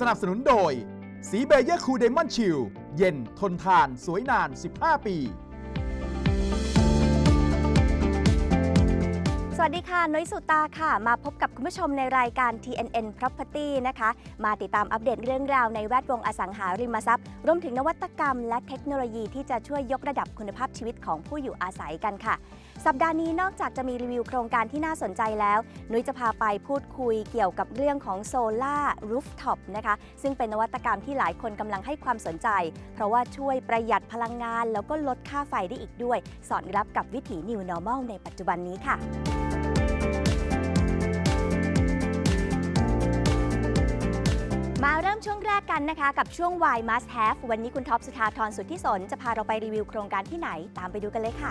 สนับสนุนโดย สีเบเยอร์คูเดมอนชิลเย็นทนทานสวยนาน 15 ปี สวัสดีค่ะนุ้ยสุตาค่ะ มาพบกับคุณผู้ชมในรายการ TNN Property นะคะ มาติดตามอัปเดตเรื่องราวในแวดวงอสังหาริมทรัพย์ รวมถึงนวัตกรรมและเทคโนโลยีที่จะช่วยยกระดับคุณภาพชีวิตของผู้อยู่อาศัยกันค่ะ สัปดาห์นี้นอกจากจะมีรีวิวโครงการที่น่าสนใจแล้ว นุ้ยจะพาไปพูดคุยเกี่ยวกับเรื่องของโซลาร์รูฟท็อปนะคะ ซึ่งเป็นนวัตกรรมที่หลายคนกำลังให้ความสนใจ เพราะว่าช่วยประหยัดพลังงาน แล้วก็ลดค่าไฟได้อีกด้วย สอดรับกับวิถี New Normal ในปัจจุบันนี้ค่ะมาเริ่มช่วงแรกกันนะคะ กับช่วง Why Must Have วันนี้คุณท็อปสุธาธรสุทธิสน จะพาเราไปรีวิวโครงการที่ไหนตามไปดูกันเลยค่ะ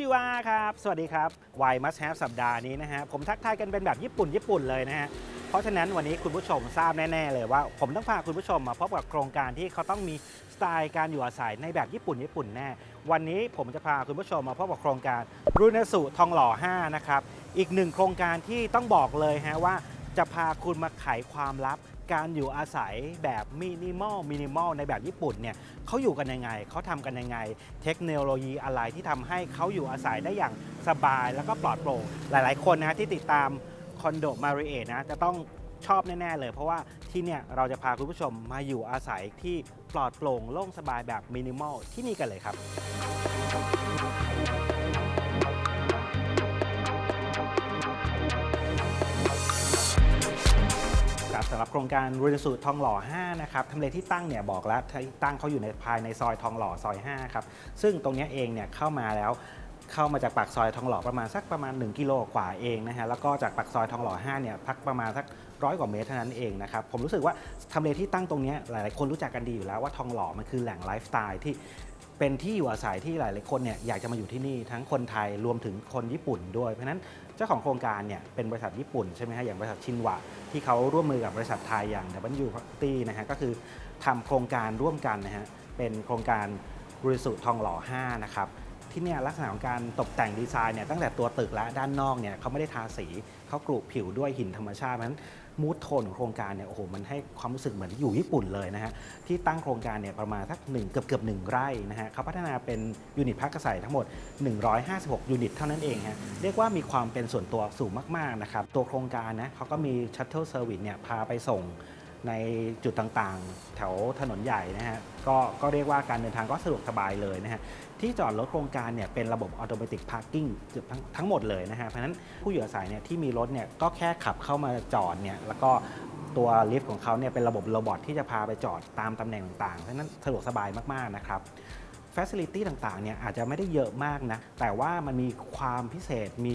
ชิวาครับ สวัสดีครับ Why Must Have สัปดาห์นี้นะฮะ ผมทักทายกันเป็นแบบญี่ปุ่นญี่ปุ่นเลยนะฮะ เพราะฉะนั้นวันนี้คุณผู้ชมทราบแน่ ๆ เลยว่า ผมต้องพาคุณผู้ชมมาพบกับโครงการที่เขาต้องมีสไตล์การอยู่อาศัยในแบบญี่ปุ่นญี่ปุ่นแน่ วันนี้ผมจะพาคุณผู้ชมมาพบกับโครงการรุนสุทองหล่อ 5 นะครับ อีกหนึ่งโครงการที่ต้องบอกเลยฮะว่าจะพาคุณมาไขความลับ การอยู่อาศัยแบบมินิมอลมินิมอลในแบบญี่ปุ่นเนี่ยเขาอยู่กันยังไงเขาทำกันยังไง เทคโนโลยีอะไรที่ทำให้เขาอยู่อาศัยได้อย่างสบายแล้วก็ปลอดโปร่งหลาย ๆ คนนะที่ติดตามคอนโดมาริเอทนะจะต้องชอบแน่ ๆ เลย เพราะว่าที่เนี่ยเราจะพาคุณผู้ชมมาอยู่อาศัยที่ปลอดโปร่งโล่งสบายแบบมินิมอลที่นี่กันเลยครับ ครับสำหรับโครงการรูนสูตรทองหล่อ 5 นะครับทำเลที่ตั้งเนี่ยบอกแล้วที่ตั้งเขาอยู่ในภายในซอยทองหล่อซอย 5 ครับ ซึ่งตรงนี้เองเนี่ยเข้ามาแล้วเข้ามาจากปากซอยทองหล่อประมาณสักประมาณ 1 กิโลกว่าเองนะฮะแล้วก็จากปากซอยทองหล่อ 5 เนี่ยพักประมาณสักร้อยกว่าเมตรเท่านั้นเองนะครับ ผมรู้สึกว่าทำเลที่ตั้งตรงนี้หลาย ๆ คนรู้จักกันดีอยู่แล้วว่าทองหล่อมันคือแหล่งไลฟ์สไตล์ที่เป็นที่อยู่อาศัยที่หลาย ๆ คนเนี่ยอยากจะมาอยู่ที่นี่ทั้งคนไทยรวมถึงคนญี่ปุ่นด้วย เพราะฉะนั้น จ้าของโครงการเนี่ยเป็นบริษัทญี่ปุ่นใช่ไหมฮะอย่างบริษัทชินวะที่เขาร่วมมือกับบริษัทไทยอย่าง W t นะฮะก็คือทำโครงการร่วมกันนะฮะเป็นโครงการบริสุทธิ์ทองหล่อ 5 นะครับที่เนี่ยลักษณะของการตกแต่งดีไซน์เนี่ยตั้งแต่ตัวตึกและด้านนอกเนี่ยเขาไม่ได้ทาสีเขากรุผิวด้วยหินธรรมชาติเพราะฉะนั้น มูดโทนของโครงการเนี่ยโอ้โหมันให้ความรู้สึกเหมือนอยู่ญี่ปุ่นเลยนะฮะที่ตั้งโครงการเนี่ยประมาณสักหนึ่งเกือบเกือบหนึ่งไร่นะฮะเขาพัฒนาเป็นยูนิตพักอาศัยทั้งหมด 156 ยูนิตเท่านั้นเองฮะเรียกว่ามีความเป็นส่วนตัวสูงมากๆนะครับตัวโครงการนะเขาก็มีชัตเทิลเซอร์วิสเนี่ยพาไปส่ง ในจุดต่างๆ แถวถนนใหญ่นะฮะก็ก็เรียกว่าการเดินทางก็สะดวกสบายเลยนะฮะที่จอดรถโครงการเนี่ยเป็นระบบออโตเมติพาร์กิ้งทั้งทั้งหมดเลยนะฮะเพราะฉะนั้นผู้อยู่อาศัยเนี่ยที่มีรถเนี่ยก็แค่ขับเข้ามาจอดเนี่ยแล้วก็ตัวลิฟต์ของเขาเนี่ยเป็นระบบโรบอทที่จะพาไปจอดตามตำแหน่งต่างๆเพราะฉะนั้นสะดวกสบายมากๆนะครับฟ a ซิลิตี้ต่างๆเนี่ยอาจจะไม่ได้เยอะมากนะ แต่ว่ามันมีความพิเศษมี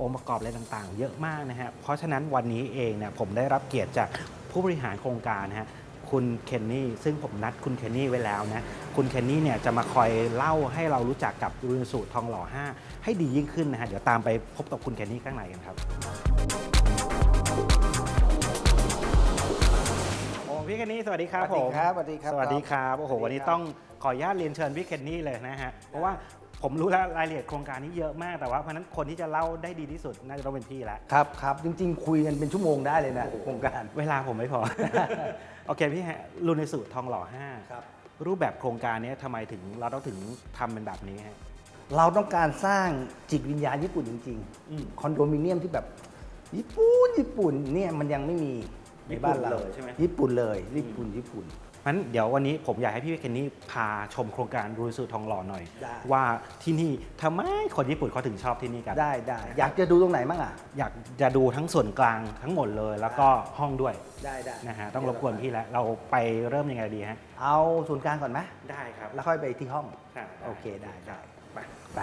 องค์ประกอบอะไรต่างๆ เยอะมากนะฮะ เพราะฉะนั้นวันนี้เองเนี่ยผมได้รับเกียรติจากผู้บริหารโครงการนะฮะคุณเคนนี่ซึ่งผมนัดคุณเคนนี่ไว้แล้วนะ คุณเคนนี่เนี่ยจะมาคอยเล่าให้เรารู้จักกับรุนสูตรทองหล่อ 5 ให้ดียิ่งขึ้นนะฮะ เดี๋ยวตามไปพบกับคุณเคนนี่ข้างในกันครับ โอ้พี่เคนนี่สวัสดีครับสวัสดีผมครับสวัสดีครับ สวัสดีครับ โอ้โหสวัวันสดีนี้ครับต้องขออนุญาตเรียนเชิญพี่เคนนี่เลยนะฮะ เพราะว่า ผมรู้แล้วรายละเอียดโครงการนี้เยอะมากแต่ว่าเพราะฉะนั้นคนที่จะเล่าได้ดีที่สุดน่าจะต้องเป็นพี่แล้ว ครับครับจริง ๆ คุยกันเป็นชั่วโมงได้เลยนะโครงการ เวลาผมไม่พอ โอเคพี่ฮะรุนในสูตรทองหล่อครับ5รูปแบบโครงการนี้ทำไมถึงเราต้องถึงทำเป็นแบบนี้ฮะ เราต้องการสร้างจิตวิญญาณญี่ปุ่นจริงอืม ๆคอนโดมิเนียมที่แบบ ญี่ปุ่นญี่ปุ่นเนี่ยมันยังไม่มีในบ้านเราญี่ปุ่นเลยใช่ไหมญี่ปุ่นเลยญี่ปุ่นญี่ปุ่น งั้นเดี๋ยววันนี้ผมอยากให้พี่เคนนี่พาชมโครงการรุนสูตรทองหล่อหน่อย ได้ ว่าที่นี่ทำไมคนญี่ปุ่นเขาถึงชอบที่นี่กัน ได้ได้อยากจะดูตรงไหนบ้างอะ อยากจะดูทั้งส่วนกลางทั้งหมดเลย แล้วก็ห้องด้วยได้ได้นะฮะต้องรบกวนพี่แล้วเราไปเริ่มยังไงดีฮะเอาศูนย์กลางก่อนไหมได้ครับแล้วค่อยไปที่ห้องอ่าโอเคได้ได้ไป ไป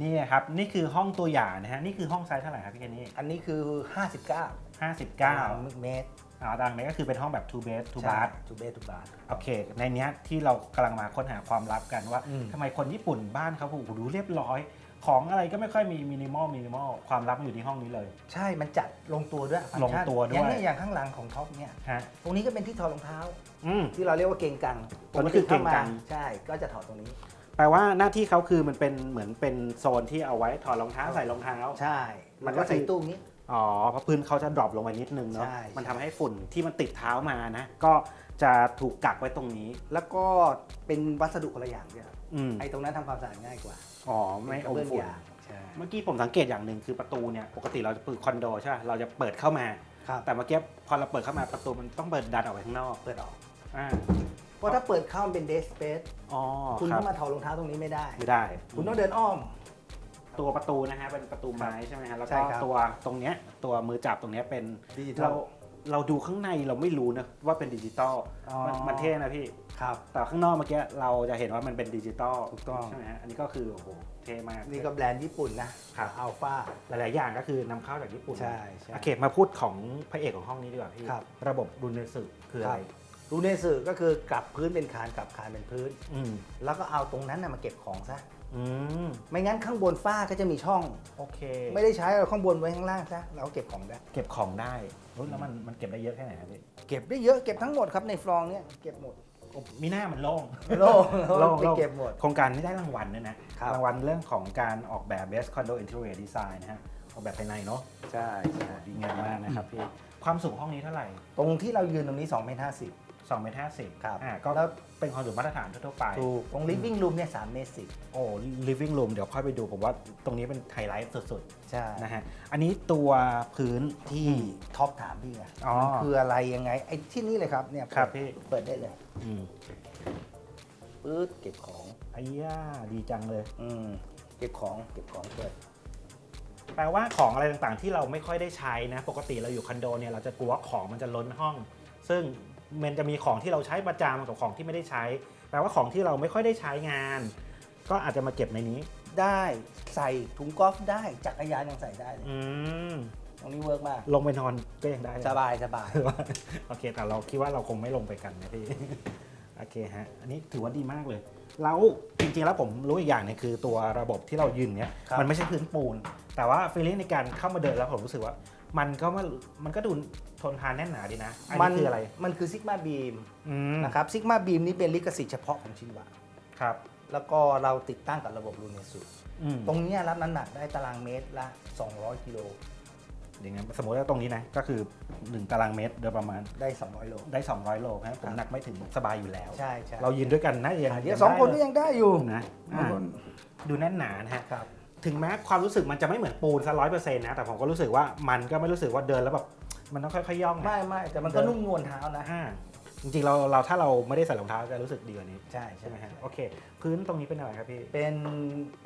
นี่ครับนี่คือห้องตัวอย่างนะฮะนี่คือห้องไซส์เท่าไหร่ครับพี่เคนนี่อันนี้คือ 59 59 เมตรอ่าดังนี้ก็คือเป็นห้องแบบ two bed two bath ทูเบสทูบาร์ โอเค ในเนี้ยที่เรากำลังมาค้นหาความลับกันว่าอืม ทำไมคนญี่ปุ่นบ้านเขาโอ้โหดูเรียบร้อย ของอะไรก็ไม่ค่อยมีมินิมอลมินิมอลความลับมันอยู่ที่ห้องนี้เลย ใช่ มันจัดลงตัวด้วยฟังก์ชันลงตัวด้วย อย่างเนี้ยอย่างข้างหลังของท็อปเนี่ย ฮะตรงนี้ก็เป็นที่ถอดรองเท้า อืม ที่เราเรียกว่าเกงกังตรงนี้คือเกงกัง ปติข้ามาใช่ ก็จะถอดตรงนี้ แปลว่าหน้าที่เขาคือมันเป็นเหมือนเป็นโซนที่เอาไว้ถอดรองเท้าใส่รองเท้า ใช่มัมันนก็ก็ใส่คือตู้นี้ อ๋อเพราะพื้นเขาจะดรอปลงไปนิดนึงเนาะ ใช่ มันทำให้ฝุ่นที่มันติดเท้ามานะ ก็จะถูกกักไว้ตรงนี้ แล้วก็เป็นวัสดุคนละอย่างเนี่ยอืมไอ้ตรงนั้นทำความสะอาดง่ายกว่าอ๋อ ไม่อมเป็นกระเบื้องฝุ่น ยางใช่เมื่อกี้ผมสังเกตอย่างหนึ่งคือประตูเนี่ย ปกติเราจะเปิดคอนโดใช่ไหมเราจะเปิดเข้ามา ครับแต่เมื่อกี้พอเราเปิดเข้ามาประตูมันต้องเปิดดันออกไปข้างนอก เปิดออก อ่า เพราะถ้าเปิดเข้ามันเป็นเดสเปซอ๋อคุณรับเข้ามาถอดรองเท้าตรงนี้ไม่ได้ ไม่ได้คุณต้องเดินอ้อม ตัวประตูนะฮะเป็นประตูไม้ใช่ไหมฮะแล้วใช่ก็ครับตัวตรงเนี้ยตัวมือจับตรงเนี้ยเป็นดิจิทัเราลเราดูข้างในเราไม่รู้นะว่าเป็นดิจิตอลอ๋อ มันมันเท่นะพี่ ครับ แต่ข้างนอกเมื่อกี้เราจะเห็นว่ามันเป็นดิจิตอลถูกต้อง ใช่ไหมฮะอันนี้ก็คือโอ้โหเท่มาก นี่ก็แบรนด์ญี่ปุ่นนะครับ อัลฟา หลายๆอย่างก็คือนำเข้าจากญี่ปุ่นใช่ใช่โอเคมาพูดของพระเอกของห้องนี้ดีกว่าพี่ครับระบบรุนเนสึคืออะไรรู เนสึก็คือกลับพื้นเป็นคานกลับคานเป็นพื้น อืมแล้วก็เอาตรงนั้นนะมาเก็บของซะ อืมไม่งั้นข้างบนฝ้าก็จะมีช่อง โอเคไม่ได้ใช้เอาข้างบนไว้ข้างล่างซะเราก็เก็บของได้ เก็บของได้เฮ้ยแล้วมันมันเก็บได้เยอะแค่ไหนครับพี่เก็บได้เยอะเก็บทั้งหมดครับในฟลองเนี่ยเก็บหมดโอ้มีหน้ามันโล่ง โล่งโล่งไปโล่งเก็บหมด โครงการนี้ได้รางวัลด้วยนะครับ รางวัลเรื่องของการออกแบบ Best Condo Interior Design นะฮะออกแบบภายในเนาะใช่โอ้โหดีงามมากนะครับพี่ ความสูงห้องนี้เท่าไหร่ ตรงที่เรายืนตรงนี้2เมตรห้าสิบ 2เมตรห้าสิบครับอ่าก็แล้ว เป็นความสูงมาตรฐานทั่วๆไป ถูกตรง living room เนี่ยสามเมตรสิบโอ้ living room เดี๋ยวค่อยไปดูผมว่าตรงนี้เป็นไฮไลท์สุดใช่ๆนะฮะอันนี้ตัวพื้นที่ ท็อปถามพี่ไงอ๋อมันคืออะไรยังไงไอ้ที่นี่เลยครับเนี่ยครับเปิดพี่ เปิดได้เลยอืมปื๊ดเก็บของไอ้ย่าดีจังเลย อืมเก็บของเก็บของเปิด แปลว่าของอะไรต่างๆที่เราไม่ค่อยได้ใช้นะ ปกติเราอยู่คอนโดเนี่ยเราจะกลัวว่าของมันจะล้นห้อง ซึ่ง มันจะมีของที่เราใช้ประจำกับของที่ไม่ได้ใช้แปลว่าของที่เราไม่ค่อยได้ใช้งาน ก็อาจจะมาเก็บในนี้ ได้ใส่ถุงกอล์ฟได้จักรยานยังใส่ได้เลยอืมตรงนี้เวิร์กมาก ลงไปนอนก็ยังได้สบายสบายโอเค แต่เราคิดว่าเราคงไม่ลงไปกันนะพี่โอเคฮะอันนี้ถือว่าดีมากเลย แล้วจริงๆแล้วผมรู้อีกอย่างหนึงคือตัวระบบที่เรายืนเนี้ยครับมันไม่ใช่พื้นปูน แต่ว่าฟีลลิ่งในการเข้ามาเดินแล้วผมรู้สึกว่า มันก็มันมันก็ดูทนทานแน่นหนาดีนะ อันมันี้คืออะไร มันคือซิกมาบีมอืมนะครับซิกมาบีมนี่เป็นลิขสิทธิ์เฉพาะของชินวะครับ แล้วก็เราติดตั้งกับระบบรูเนสุอืมตรงเนี้ยรับน้ำหนักได้ตารางเมตรละ 200 กิโลอย่างงั้นสมมติว่าตรงนี้นะก็คือ 1 ตารางเมตรโดยประมาณได้ 200 โลได้ 200 โลนะผมหนักไม่ถึงสบายอยู่แล้วใช่ใช่เรายืนด้วยกันนะยังเดี๋ยวสองคนก็ยังได้อยู่นะสองคนดูแน่นหนานะฮะครับ ถึงแม้ความรู้สึกมันจะไม่เหมือนปูนซะร้อยเปอร์เซ็นต์นะ แต่ผมก็รู้สึกว่ามันก็ไม่รู้สึกว่าเดินแล้วแบบมันต้องค่อยๆย่องนะไม่ไม่แต่มันก็เดินนุ่มนวลเท้านะอ่าจริงๆเราเราถ้าเราไม่ได้ใส่รองเท้าจะรู้สึกดีกว่านี้ ใช่ใช่ใช่ไหมไหมฮะโอเค พื้นตรงนี้เป็นอะไรครับพี่ เป็น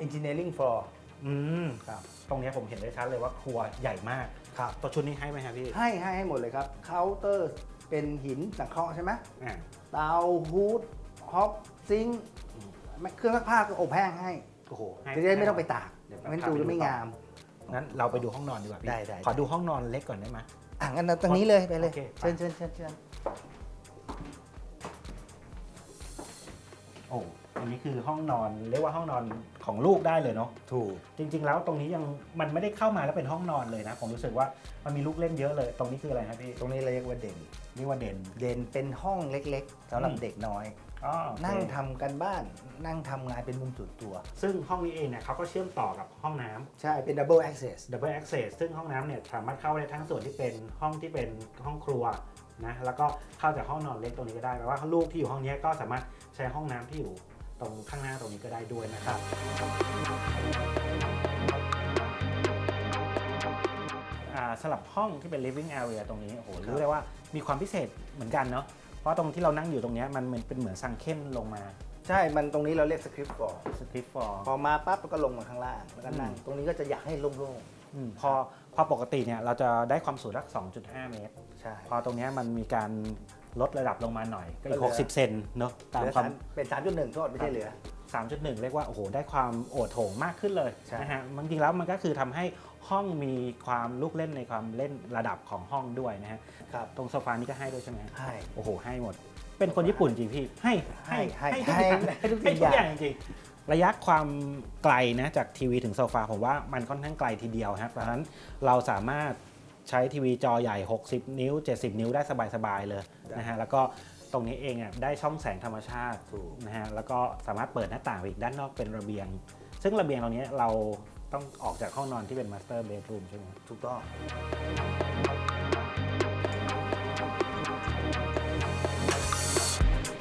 engineering floor อืมครับตรงเนี้ยผมเห็นได้ชัดเลยว่าครัวใหญ่มากครับตัวชุดนี้ให้ไหมครับพี่ ให้ให้ให้หมดเลยครับเคาน์เตอร์เป็นหินสังเคราะห์ใช่ไหมอ่าเตาฮูดฮอปซิงค์เครื่องซักผ้าก็อบแห้งให้โอ้โหให้จะได้ไม่ต้องไปตาก เดี๋ยวมันดูแล้วไม่งาม งั้นเราไปดูห้องนอนดีกว่าพี่ได้ได้ ขอดูห้องนอนเล็กก่อนได้ไหม อะงั้นเอาตรงนี้เลยไปเลยโอเคเชิญเชิญเชิญเชิญโอ้อันนี้คือห้องนอนเรียกว่าห้องนอนของลูกได้เลยเนาะ ถูก จริง ๆ แล้วตรงนี้ยังมันไม่ได้เข้ามาแล้วเป็นห้องนอนเลยนะ ผมรู้สึกว่ามันมีลูกเล่นเยอะเลย ตรงนี้คืออะไรครับพี่ตรงนี้เราเรียกว่าเด่น นี่ว่าเด่น เด่นเป็นห้องเล็กๆสำหรับอืม เด็กน้อย อ๋อโอเคนั่งทำกันบ้าน นั่งทำงานเป็นมุมส่วนตัว ซึ่งห้องนี้เองเนี่ยเขาก็เชื่อมต่อกับห้องน้ำ ใช่เป็น double access double access ซึ่งห้องน้ำเนี่ยสามารถเข้าได้ทั้งส่วนที่เป็นห้องที่เป็นห้องครัวนะแล้วก็เข้าจากห้องนอนเล็กตรงนี้ก็ได้แปลว่าลูกที่อยู่ห้องนี้ก็สามารถใช้ห้องน้ำที่อยู่ตรงข้างหน้าตรงนี้ก็ได้ด้วยนะครับ อ่าสลับห้องที่เป็น living area ตรงนี้โอ้โหครับรู้ได้ว่ามีความพิเศษเหมือนกันเนาะเพ ราะตรงที่เรานั่งอยู่ตรงเนี้ยมันเหมือนเป็นเหมือนซังเข้มลงมาใช่ มันตรงนี้เราเรียกสคริปต์ฟอร์สคริปต์ฟอร์ พอมาปั๊บก็ลงมาข้างล่างแล้วก็นั่งอืมตรงนี้ก็จะอยากให้โล่งอืมพอพอปกติเนี่ยเราจะได้ความสูงสัก 2.5 เมตร ๆ ใช่พอตรงเนี้ยมันมีการลดระดับลงมาหน่อยก็อีก็กเหลือ60 เซนเนอะตามเหลือความสามเป็น3.1โทษไม่ใช่เหลือ 3.1 เรียกว่า โอ้โห ได้ความโอดโถงมากขึ้นเลยใช่ นะฮะมันจริงๆแล้วมันก็คือทำให้ ห้องมีความลูกเล่นในความเล่นระดับของห้องด้วยนะฮะครับ ตรงโซฟานี่ก็ให้ด้วยใช่ไหมฮะให้โอ้โห ให้หมด เป็นคนญี่ปุ่นจริงพี่ ให้ ให้ ให้ทุกให้อย่างให้ทุกให้ทุกออย่างย่างจริงๆระยะความไกลนะจากทีวีถึงโซฟาผมว่ามันค่อนข้างไกลทีเดียวครับเพราะฉะนั้นเราสามารถใช้ทีวีจอใหญ่ 60 นิ้ว 70 นิ้วได้สบายๆเลยนะฮะ แล้วก็ตรงนี้เองอะได้ช่องแสงธรรมชาติ ถูก นะฮะแล้วก็สามารถเปิดหน้าต่างไปอีกด้านนอกเป็นระเบียง ซึ่งระเบียงตรงนี้เรา ต้องออกจากห้องนอนที่เป็นมาสเตอร์เบดรูมใช่ไหมถูกต้อง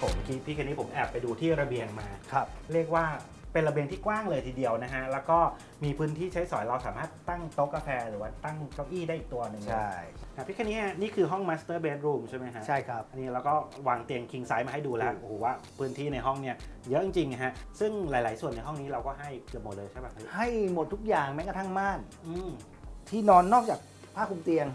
ผมพี่พี่คนนี้ผมแอบไปดูที่ระเบียงมา ครับ เรียกว่า เป็นระเบียงที่กว้างเลยทีเดียวนะฮะ แล้วก็มีพื้นที่ใช้สอยเราสามารถตั้งโต๊ะกาแฟ หรือว่าตั้งเก้าอี้ได้อีกตัวหนึ่งเลยใช่ อะพี่แค่นี้นี่คือห้อง Master Bedroom ใช่ไหมฮะ ใช่ครับ อันนี้เราก็วางเตียง king size มาให้ดูแล้วถูกโอ้โหว่าพื้นที่ในห้องเนี่ยเยอะจริงๆนะฮะ ซึ่งหลาย ๆ ส่วนในห้องนี้เราก็ให้เกือบหมดเลยใช่ป่ะพี่ให้หมดทุกอย่างแม้กระทั่งม่าน อืมที่นอนนอกจากผ้าคลุมเตียง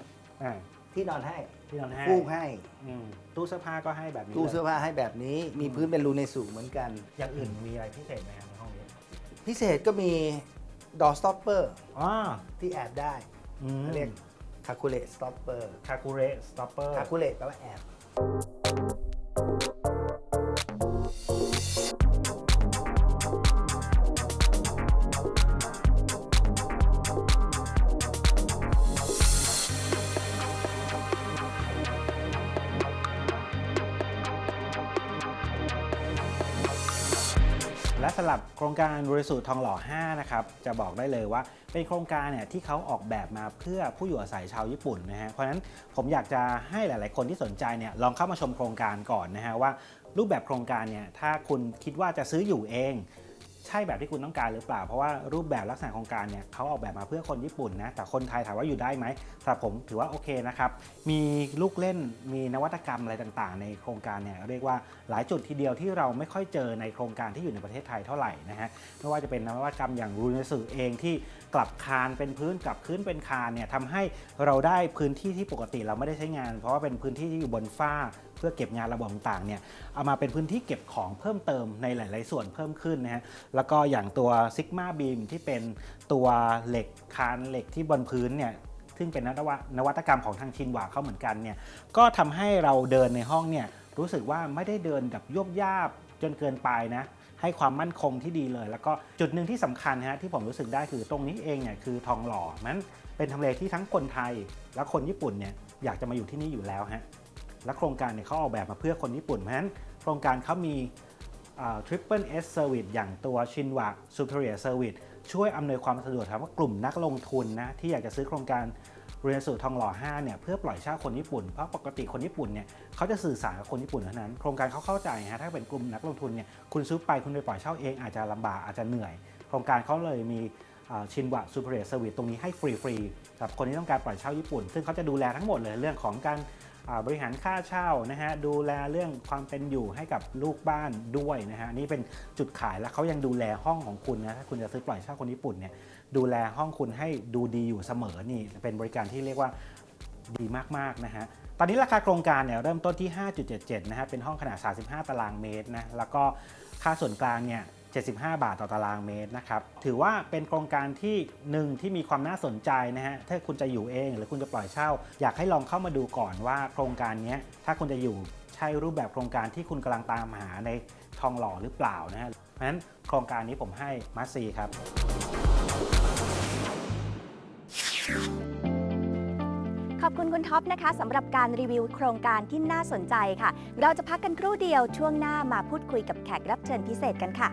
อ่าที่นอนให้ที่นอนให้ฟูกให้อืมตู้เสื้อผ้าก็ให้แบบนี้ตู้เสื้อลยผ้าให้แบบนี้ มีพื้นเป็นรูในสูงเหมือนกัน อย่างอื่นมีอะไรพิเศษไหมครับในห้องนี้ พิเศษก็มี door stopper อ๋อที่แอบได้อืมเรียก calculate stopper คาคูเรสต็อปเปอร์ calculate แปลว่าแอบ การบริสุทธิ์ทองหล่อ 5 นะครับ จะบอกได้เลยว่าเป็นโครงการเนี่ยที่เขาออกแบบมาเพื่อผู้อยู่อาศัยชาวญี่ปุ่นนะฮะ เพราะฉะนั้นผมอยากจะให้หลาย ๆ คนที่สนใจเนี่ยลองเข้ามาชมโครงการก่อนนะฮะว่ารูปแบบโครงการเนี่ยถ้าคุณคิดว่าจะซื้ออยู่เอง ใช่แบบที่คุณต้องการหรือเปล่า เพราะว่ารูปแบบลักษณะโครงการเนี่ยเขาออกแบบมาเพื่อคนญี่ปุ่นนะ แต่คนไทยถามว่าอยู่ได้ไหมสำหรับผมถือว่าโอเคนะครับ มีลูกเล่น มีนวัตกรรมอะไรต่างๆ ในโครงการเนี่ยเรียกว่าหลายจุดทีเดียวที่เราไม่ค่อยเจอในโครงการที่อยู่ในประเทศไทยเท่าไหร่นะฮะ ไม่ว่าจะเป็นนวัตกรรมอย่างรูนสึเองที่กลับคานเป็นพื้นกลับพื้นเป็นคานเนี่ยทำให้เราได้พื้นที่ที่ปกติเราไม่ได้ใช้งาน เพราะว่าเป็นพื้นที่ที่อยู่บนฝ้า พื่อเก็บงานระบบต่างๆเนี่ยเอามาเป็นพื้นที่เก็บของเพิ่มเติมในหลาย ๆ ส่วนเพิ่มขึ้นนะฮะแล้วก็อย่างตัวซิกมาบีมที่เป็นตัวเหล็กคานเหล็กที่บนพื้นเนี่ยซึ่งเป็นนวัตนวัตกรรมของทางชินหวาเขาเหมือนกันเนี่ยก็ทำให้เราเดินในห้องเนี่ยรู้สึกว่าไม่ได้เดินแบบยบยาบจนเกินไปนะให้ความมั่นคงที่ดีเลย แล้วก็จุดหนึ่งที่สำคัญนะฮะที่ผมรู้สึกได้คือตรงนี้เองเนี่ยคือทองหล่อมันเป็นทำเลที่ทั้งคนไทยและคนญี่ปุ่นเนี่ยอยากจะมาอยู่ที่นี่อยู่แล้วฮะ และโครงการเนี่ยเขาออกแบบมาเพื่อคนญี่ปุ่น เพราะฉะนั้นโครงการเขามีทริปเปิลเอสเซอร์วิสอย่างตัวชินวะซูเปอร์เรียเซอร์วิสช่วยอำนวยความสะดวกถามว่ากลุ่มนักลงทุนนะที่อยากจะซื้อโครงการเรียนสูตรทองหล่อ 5 เนี่ยเพื่อปล่อยเช่าคนญี่ปุ่น เพราะปกติคนญี่ปุ่นเนี่ยเขาจะสื่อสารกับคนญี่ปุ่นเท่านั้น โครงการเขาเข้าใจฮะถ้าเป็นกลุ่มนักลงทุนเนี่ยคุณซื้อไปคุณไปปล่อยเช่าเองอาจจะลำบากอาจจะเหนื่อย โครงการเขาเลยมีชินวะซูเปอร์เรียเซอร์วิสตรงนี้ให้ฟรีๆกับคนที่ต้องการปล่อยเช่าญี่ปุ่น ซึ่งเขาจะดูแลทั้งหมดเลยเรื่องของการอ่า บริหารค่าเช่านะฮะดูแลเรื่องความเป็นอยู่ให้กับลูกบ้านด้วยนะฮะนนี่เป็นจุดขายแล้วเขายังดูแลห้องของคุณนะถ้าคุณจะซื้อปล่อยเช่าคนญี่ปุ่นเนี่ยดูแลห้องคุณให้ดูดีอยู่เสมอนี่เป็นบริการที่เรียกว่าดีมากๆนะฮะตอนนี้ราคาโครงการเนี่ยเริ่มต้นที่ 5.77 นะฮะเป็นห้องขนาด 35 ตารางเมตรนะแล้วก็ค่าส่วนกลางเนี่ย 75 บาทต่อตารางเมตรนะครับถือว่าเป็นโครงการที่หนึ่งที่มีความน่าสนใจนะฮะถ้าคุณจะอยู่เอง หรือคุณจะปล่อยเช่า อยากให้ลองเข้ามาดูก่อนว่าโครงการนี้ถ้าคุณจะอยู่ใช่รูปแบบโครงการที่คุณกำลังตามหาในทองหล่อหรือเปล่านะฮะเพราะฉะนั้นโครงการนี้ผมให้มัสซีครับขอบคุณคุณท็อปนะคะสำหรับการรีวิวโครงการที่น่าสนใจค่ะ เราจะพักกันครู่เดียวช่วงหน้ามาพูดคุยกับแขกรับเชิญพิเศษกันค่ะ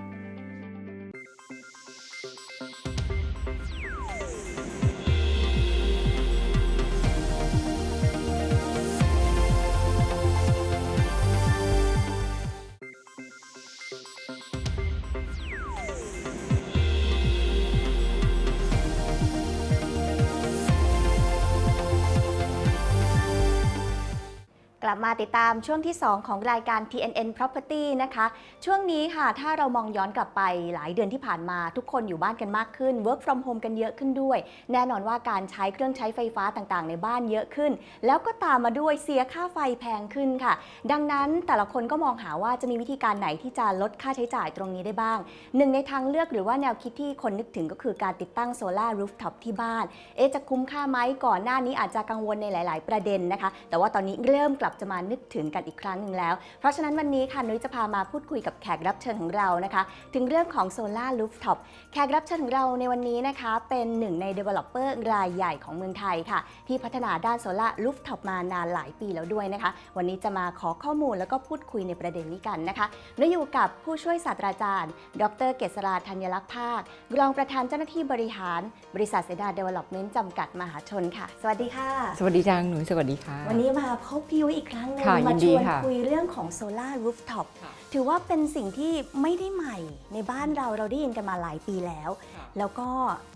ลับมาติดตามช่วงที่ 2 ของรายการ TNN Property นะคะ ช่วงนี้ค่ะ ถ้าเรามองย้อนกลับไปหลายเดือนที่ผ่านมา ทุกคนอยู่บ้านกันมากขึ้น work from home กันเยอะขึ้นด้วย แน่นอนว่าการใช้เครื่องใช้ไฟฟ้าต่างๆ ในบ้านเยอะขึ้น แล้วก็ตามมาด้วยเสียค่าไฟแพงขึ้นค่ะ ดังนั้นแต่ละคนก็มองหาว่าจะมีวิธีการไหนที่จะลดค่าใช้จ่ายตรงนี้ได้บ้าง หนึ่งในทางเลือกหรือว่าแนวคิดที่คนนึกถึงก็คือการติดตั้งโซลาร์รูฟท็อปที่บ้าน เอะจะคุ้มค่าไหมก่อนหน้านี้อาจจะกังวลในหลาย ๆ ประเด็นนะคะ แต่ว่าตอนนี้เริ่มกลับจะมานึกถึงกันอีกครั้งหนึ่งแล้ว เพราะฉะนั้นวันนี้ค่ะนุ้ยจะพามาพูดคุยกับแขกรับเชิญของเรานะคะ ถึงเรื่องของโซลาร์รูฟท็อปแขกรับเชิญของเราในวันนี้นะคะ เป็นหนึ่งใน Developer รายใหญ่ของเมืองไทยค่ะ ที่พัฒนาด้านโซลาร์รูฟท็อปมานานหลายปีแล้วด้วยนะคะ วันนี้จะมาขอข้อมูลแล้วก็พูดคุยในประเด็นนี้กันนะคะนุ้ยอยู่กับผู้ช่วยศาสตราจารย์ ดร เกษราธัญลักษณ์ภาครองประธานเจ้าหน้าที่บริหาร บริษัทเซดาเดเวล็อปเมนต์จำกัดมหาชนค่ะ สวัสดีค่ะ สวัสดีจางหนูสวัสดีค่ะ วันนี้มาพบพี่ยุ้ยอีกครั้งหนึงค่ะมายินชดีวนค่ะ คุยเรื่องของโซลาร์รูฟท็อปค่ะ ถือว่าเป็นสิ่งที่ไม่ได้ใหม่ในบ้านเราเราได้ยินกันมาหลายปีแล้ว ค่ะ แล้วก็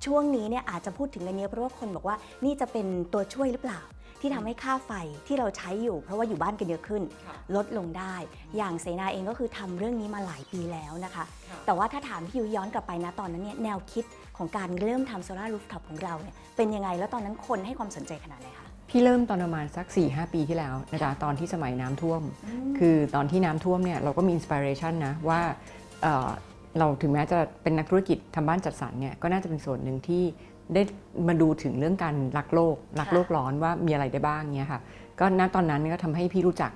ช่วงนี้เนี่ยอาจจะพูดถึงกันเยอะเพราะว่าคนบอกว่านี่จะเป็นตัวช่วยหรือเปล่า ที่ทำให้ค่าไฟที่เราใช้อยู่ เพราะว่าอยู่บ้านกันเยอะขึ้น ค่ะ ลดลงได้ อย่างเสนาเองก็คือทำเรื่องนี้มาหลายปีแล้วนะคะ ค่ะ แต่ว่าถ้าถามพี่ยุ้ยย้อนกลับไปนะตอนนั้นเนี่ยแนวคิดของการเริ่มทำโซลาร์รูฟท็อปของเราเนี่ยเป็นยังไงแล้วตอนนั้นคนให้ความสนใจขนาดไหนคะ พี่เริ่มตอนประมาณสัก 4-5หปีที่แล้วนะจ๊ะตอนที่สมัยน้ำท่วม คือตอนที่น้ำท่วมเนี่ยเราก็มีอินสปิเรชันนะว่าเอ่อเราถึงแม้จะเป็นนักธุรกิจทำบ้านจัดสรรเนี่ยก็น่าจะเป็นส่วนหนึ่งที่ได้มาดูถึงเรื่องการรักโลกรักโลกร้อนว่ามีอะไรได้บ้างเนี่ยค่ะก็ณตอนนั้นก็ทำให้พี่รู้จัก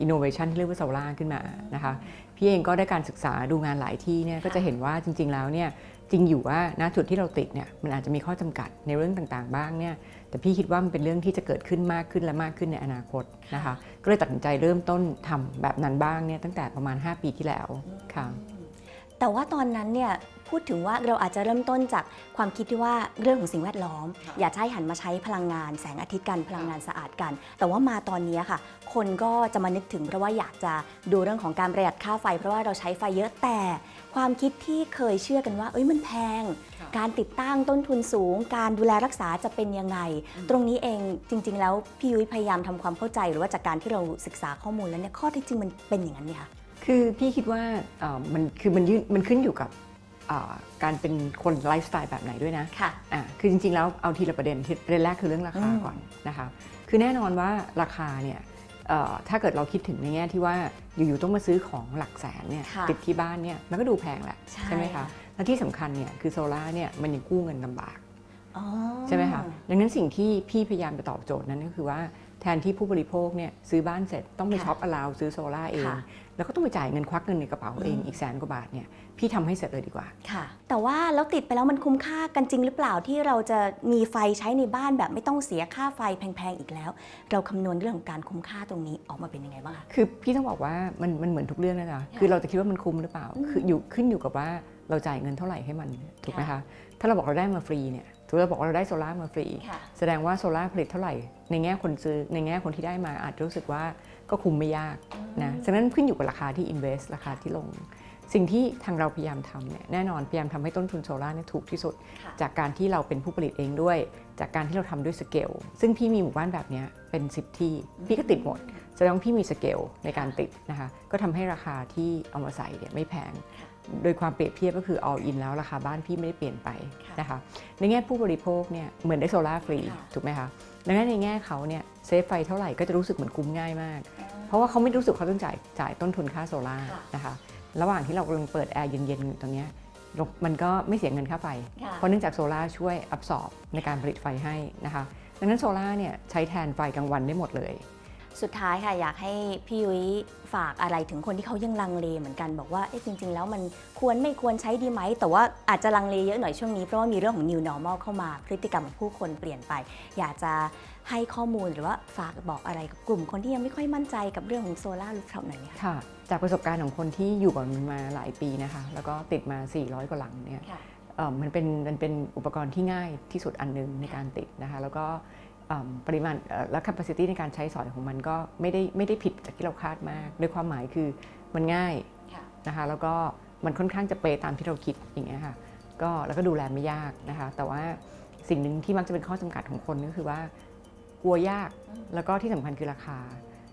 อินโนเวชันที่เรียกว่าโซล่าขึ้นมานะคะพี่เองก็ได้การศึกษาดูงานหลายที่เนี่ยก็จะเห็นว่าจริง ๆ แล้วเนี่ยจริงอยู่ว่าณจุดที่เราติดเนี่ยมันอาจจะมีข้อจำกัดในเรื่องต่างๆ บ้างเนี่ย แต่พี่คิดว่ามันเป็นเรื่องที่จะเกิดขึ้นมากขึ้นและมากขึ้นในอนาคตนะคะก็เลยตัดสินใจเริ่มต้นทำแบบนั้นบ้างเนี่ยตั้งแต่ประมาณ 5 ปีที่แล้วค่ะแต่ว่าตอนนั้นเนี่ยพูดถึงว่าเราอาจจะเริ่มต้นจากความคิดที่ว่าเรื่องของสิ่งแวดล้อมค่ะอยากจะให้หันมาใช้พลังงานแสงอาทิตย์กันพลังงานสะอาดกัน แต่ว่ามาตอนนี้ค่ะ คนก็จะมานึกถึงเพราะว่าอยากจะดูเรื่องของการประหยัดค่าไฟ เพราะว่าเราใช้ไฟเยอะแต่ ความคิดที่เคยเชื่อกันว่า เอ้ยมันแพง การติดตั้งต้นทุนสูง การดูแลรักษาจะเป็นยังไง ตรงนี้เองจริง ๆ แล้วพี่ยุ้ยพยายามทำความเข้าใจหรือว่าจากการที่เราศึกษาข้อมูลแล้วเนี่ยข้อเท็จจริงมันเป็นอย่างนั้นไหมคะคือพี่คิดว่าเอ่อมันคือมันยืนมันขึ้นอยู่กับเอ่อการเป็นคนไลฟ์สไตล์แบบไหนด้วยนะค่ะอะคือจริงๆ แล้วเอาทีละประเด็นที่ประเด็นแรกคือเรื่องราคาอืมก่อนนะคะ คือแน่นอนว่าราคาเนี่ยเอ่อ ถ้าเกิดเราคิดถึงในแง่ที่ว่าอยู่ๆต้องมาซื้อของหลักแสนเนี่ยค่ะติดที่บ้านเนี่ยมันก็ดูแพงแหละใช่ไหมค่ะคะและที่สำคัญเนี่ยคือโซล่าร์เนี่ยมันยังกู้เงินลำบากอ๋อใช่ไหมคะดังนั้นสิ่งที่พี่พยายามจะตอบโจทย์นั้นก็คือว่า แทนที่ผู้บริโภคเนี่ยซื้อบ้านเสร็จต้องไปค่ะช็อปอลาวซื้อโซล่าร์เองค่ะแล้วก็ต้องไปจ่ายเงินควักเงินในกระเป๋าเองอืมอีกแสนกว่าบาทเนี่ยพี่ทำให้เสร็จเลยดีกว่าค่ะ แต่ว่าแล้วติดไปแล้วมันคุ้มค่ากันจริงหรือเปล่าที่เราจะมีไฟใช้ในบ้านแบบไม่ต้องเสียค่าไฟแพงๆอีกแล้ว เราคำนวณเรื่องของการคุ้มค่าตรงนี้ออกมาเป็นยังไงบ้างคะคือพี่ต้องบอกว่ามันมันเหมือนทุกเรื่องนะจ๊ะคือเราจะคิดว่ามันคุ้มหรือเปล่าอืมคืออยู่ขึ้นอยู่กับว่าเราจ่ายเงินเท่าไหร่ให้มันถูกไหมค่ะคะถ้าเราบอกเราได้มาฟรีเนี่ย ถือเราบอกว่าเราได้โซล่าร์มาฟรีค่ะแสดงว่าโซล่าร์ผลิตเท่าไหร่ ในแง่คนซื้อในแง่คนที่ได้มาอาจจะรู้สึกว่าก็คุ้มไม่ยากนะฉะนั้นขึ้นอยู่กับราคาที่ invest ราคาที่ลง สิ่งที่ทางเราพยายามทำเนี่ยแน่นอนพยายามทำให้ต้นทุนโซล่าร์เนี่ยถูกที่สุดค่ะจากการที่เราเป็นผู้ผลิตเองด้วย จากการที่เราทำด้วยสเกลซึ่งพี่มีหมู่บ้านแบบเนี้ยเป็น 10 ที่ พี่ก็ติดหมดแสดงว่าพี่มีสเกลในการติดนะคะก็ทำให้ราคาที่เอามาใส่เนี่ยไม่แพง โดยความเปรียบเทียบก็คือ all in แล้วราคาบ้านพี่ไม่ได้เปลี่ยนไปค่ะนะคะ ในแง่ผู้บริโภคเนี่ยเหมือนได้โซลาร์ฟรีค่ะถูกไหมคะดังนั้นในแง่เขาเนี่ยเซฟไฟเท่าไหร่ก็จะรู้สึกเหมือนคุ้มง่ายมาก เพราะว่าเขาไม่รู้สึกเขาต้องจ่ายจ่ายต้นทุนค่าโซลาร์ค่ะนะคะระหว่างที่เรากำลังเปิดแอร์เย็นๆอยู่ตรงเนี้ยเรามันก็ไม่เสียเงินค่าไฟค่ะเพราะเนื่องจากโซลาร์ช่วยอับสอบในการผลิตไฟให้นะคะดังนั้นโซลาร์เนี่ยใช้แทนไฟกลางวันได้หมดเลย สุดท้ายค่ะอยากให้พี่ยุ้ยฝากอะไรถึงคนที่เขายังลังเลเหมือนกันบอกว่าเอ๊ะจริง ๆ แล้วมันควรไม่ควรใช้ดีไหม แต่ว่าอาจจะลังเลเยอะหน่อยช่วงนี้เพราะว่ามีเรื่องของ new normal เข้ามาพฤติกรรมของผู้คนเปลี่ยนไป อยากจะให้ข้อมูลหรือว่าฝากบอกอะไรกับกลุ่มคนที่ยังไม่ค่อยมั่นใจกับเรื่องของโซลาร์รูฟท็อปหน่อยไหมคะค่ะ จากประสบการณ์ของคนที่อยู่กับมันมาหลายปีนะคะ แล้วก็ติดมา 400 กว่าหลังเนี่ยค่ะเอ่อมันเป็นมันเป็นอุปกรณ์ที่ง่ายที่สุดอันหนึงในการติดนะคะ แล้วก็เอิ่ม ปริมาณเอ่อและ capacity ในการใช้สอยของมันก็ไม่ได้ไม่ได้ผิดจากที่เราคาดมาก โดยความหมายคือมันง่ายค่ะนะคะแล้วก็มันค่อนข้างจะเปย์ตามที่เราคิดอย่างเงี้ยค่ะก็แล้วก็ดูแลไม่ยากนะคะ แต่ว่าสิ่งหนึ่งที่มักจะเป็นข้อจำกัดของคนก็คือว่ากลัวยากแล้วก็ที่สำคัญคือราคา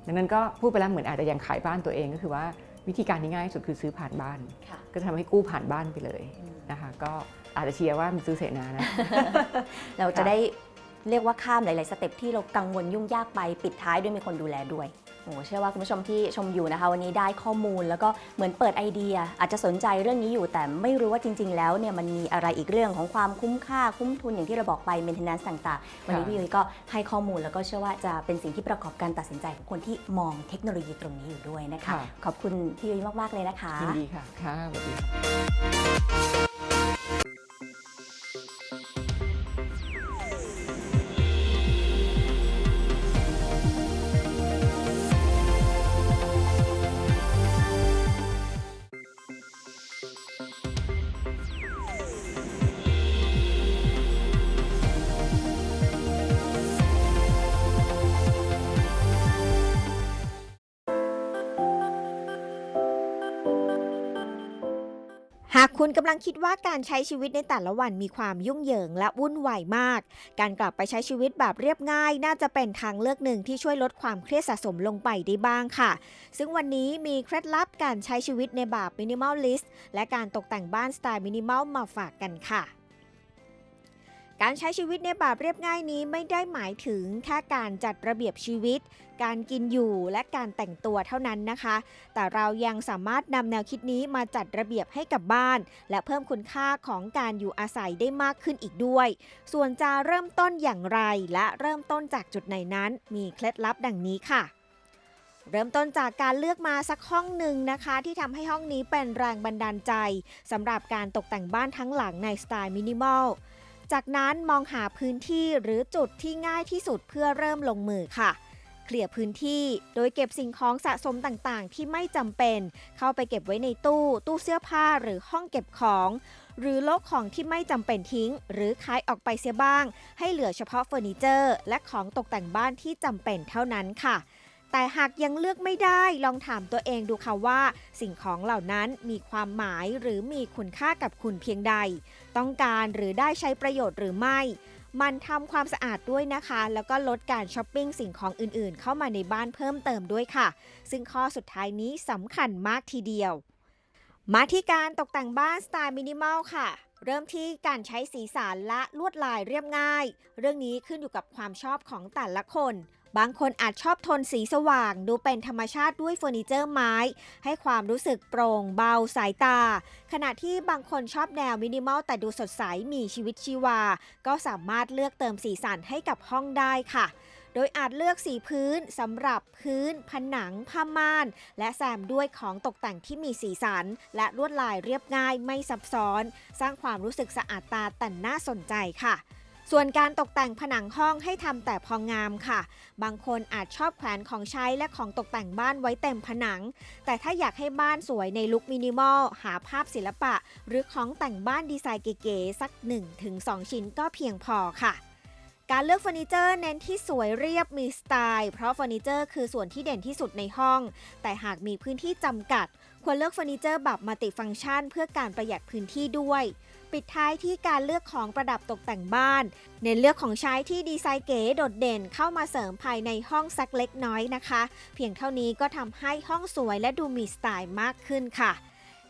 ดังนั้นก็พูดไปแล้วเหมือนอาจจะยังขายบ้านตัวเองก็คือว่าวิธีการที่ง่ายที่สุดคือซื้อผ่านบ้านค่ะก็จะทำให้กู้ผ่านบ้านไปเลยอืมนะคะ ก็อาจจะเชียร์ว่ามันซื้อเสนานะ เราจะได้ เรียกว่าข้ามหลาย ๆ สเต็ปที่เรากังวลยุ่งยากไปปิดท้ายด้วยมีคนดูแลด้วยโอ้เชื่อว่าคุณผู้ชมที่ชมอยู่นะคะ วันนี้ได้ข้อมูลแล้วก็เหมือนเปิดไอเดีย อาจจะสนใจเรื่องนี้อยู่ แต่ไม่รู้ว่าจริง ๆ แล้วเนี่ยมันมีอะไรอีกเรื่องของความคุ้มค่าคุ้มทุนอย่างที่เราบอกไป maintenance ต่าง ๆ วันนี้ค่ะพี่ยุ้ยก็ให้ข้อมูลแล้วก็เชื่อว่าจะเป็นสิ่งที่ประกอบการตัดสินใจของคนที่มองเทคโนโลยีตรงนี้อยู่ด้วยนะคะค่ะขอบคุณพี่ยุ้ยมาก ๆ เลยนะคะยินดีค่ะค่ะสวัสดี คุณกำลังคิดว่าการใช้ชีวิตในแต่ละวันมีความยุ่งเหยิงและวุ่นวายมาก การกลับไปใช้ชีวิตแบบเรียบง่าย น่าจะเป็นทางเลือกหนึ่งที่ช่วยลดความเครียดสะสมลงไปได้บ้างค่ะ ซึ่งวันนี้มีเคล็ดลับการใช้ชีวิตในแบบมินิมอลลิสต์และการตกแต่งบ้านสไตล์มินิมอลมาฝากกันค่ะ การใช้ชีวิตในแบบเรียบง่ายนี้ไม่ได้หมายถึงแค่การจัดระเบียบชีวิต การกินอยู่และการแต่งตัวเท่านั้นนะคะ แต่เรายังสามารถนำแนวคิดนี้มาจัดระเบียบให้กับบ้าน และเพิ่มคุณค่าของการอยู่อาศัยได้มากขึ้นอีกด้วย ส่วนจะเริ่มต้นอย่างไรและเริ่มต้นจากจุดไหนนั้น มีเคล็ดลับดังนี้ค่ะเริ่มต้นจากการเลือกมาสักห้องหนึ่งนะคะ ที่ทำให้ห้องนี้เป็นแรงบันดาลใจสำหรับการตกแต่งบ้านทั้งหลังในสไตล์มินิมอล จากนั้นมองหาพื้นที่หรือจุดที่ง่ายที่สุดเพื่อเริ่มลงมือค่ะ เคลียร์พื้นที่โดยเก็บสิ่งของสะสมต่างๆ ที่ไม่จำเป็น เข้าไปเก็บไว้ในตู้ ตู้เสื้อผ้าหรือห้องเก็บของ หรือโลกของที่ไม่จำเป็นทิ้ง หรือขายออกไปเสียบ้าง ให้เหลือเฉพาะเฟอร์นิเจอร์ และของตกแต่งบ้านที่จำเป็นเท่านั้นค่ะแต่หากยังเลือกไม่ได้ลองถามตัวเองดูค่ะว่า สิ่งของเหล่านั้นมีความหมายหรือมีคุณค่ากับคุณเพียงใด ต้องการหรือได้ใช้ประโยชน์หรือไม่ มันทำความสะอาดด้วยนะคะ แล้วก็ลดการช้อปปิ้งสิ่งของอื่นๆ เข้ามาในบ้านเพิ่มเติมด้วยค่ะ ซึ่งข้อสุดท้ายนี้สำคัญมากทีเดียว มาที่การตกแต่งบ้านสไตล์มินิมอลค่ะเริ่มที่การใช้สีสันและลวดลายเรียบง่าย เรื่องนี้ขึ้นอยู่กับความชอบของแต่ละคน บางคนอาจชอบโทนสีสว่าง ดูเป็นธรรมชาติด้วยเฟอร์นิเจอร์ไม้ ให้ความรู้สึกโปร่งเบาสายตา ขณะที่บางคนชอบแนวมินิมอลแต่ดูสดใสมีชีวิตชีวา ก็สามารถเลือกเติมสีสันให้กับห้องได้ค่ะโดยอาจเลือกสีพื้นสำหรับพื้น ผนัง ผ้าม่าน และแซมด้วยของตกแต่งที่มีสีสัน และลวดลายเรียบง่ายไม่ซับซ้อน สร้างความรู้สึกสะอาดตาแต่น่าสนใจค่ะ ส่วนการตกแต่งผนังห้องให้ทำแต่พองามค่ะ บางคนอาจชอบแขวนของใช้และของตกแต่งบ้านไว้เต็มผนัง แต่ถ้าอยากให้บ้านสวยในลุคมินิมอล หาภาพศิลปะ หรือของแต่งบ้านดีไซน์เก๋ๆสัก 1-2 ชิ้นก็เพียงพอค่ะการเลือกเฟอร์นิเจอร์เน้นที่สวยเรียบมีสไตล์ เพราะเฟอร์นิเจอร์คือส่วนที่เด่นที่สุดในห้อง แต่หากมีพื้นที่จำกัด ควรเลือกเฟอร์นิเจอร์แบบมัลติฟังก์ชัน เพื่อการประหยัดพื้นที่ด้วย ปิดท้ายที่การเลือกของประดับตกแต่งบ้าน เน้นเลือกของใช้ที่ดีไซน์เก๋โดดเด่นเข้ามาเสริมภายในห้องสักเล็กน้อยนะคะ เพียงเท่านี้ก็ทำให้ห้องสวยและดูมีสไตล์มากขึ้นค่ะ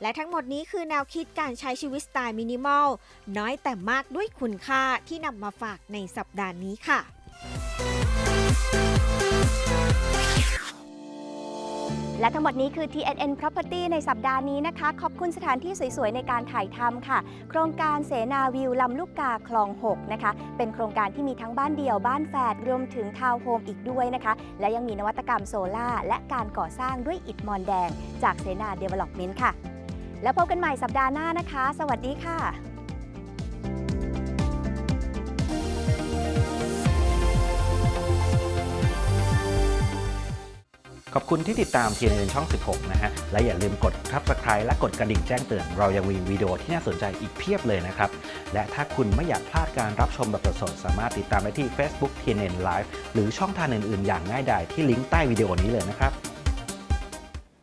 และทั้งหมดนี้คือแนวคิดการใช้ชีวิตสไตล์มินิมอล น้อยแต่มากด้วยคุณค่าที่นำมาฝากในสัปดาห์นี้ค่ะ และทั้งหมดนี้คือ TNN Property ในสัปดาห์นี้นะคะ ขอบคุณสถานที่สวยๆ ในการถ่ายทำค่ะ โครงการเสนาวิวลำลูกกาคลอง 6 นะคะ เป็นโครงการที่มีทั้งบ้านเดี่ยวบ้านแฝดรวมถึงทาวน์โฮมอีกด้วยนะคะ และยังมีนวัตกรรมโซล่าและการก่อสร้างด้วยอิฐมอนแดง จากเสนาเดเวล็อปเมนต์ค่ะ แล้วพบกันใหม่สัปดาห์หน้านะคะ สวัสดีค่ะ ขอบคุณที่ติดตามเทนเอ็นช่อง 16 นะฮะ และอย่าลืมกดทับสไคร b ์และกดกระดิ่งแจ้งเตือน เรายังมีวิดีโอที่น่าสนใจอีกเพียบเลยนะครับ และถ้าคุณไม่อยากพลาดการรับชมแบบสดๆสามารถติดตามได้ที่ Facebook TNN Live หรือช่องทางอื่นๆ อย่างง่ายดายที่ลิงก์ใต้วิดีโอนี้เลยนะครับ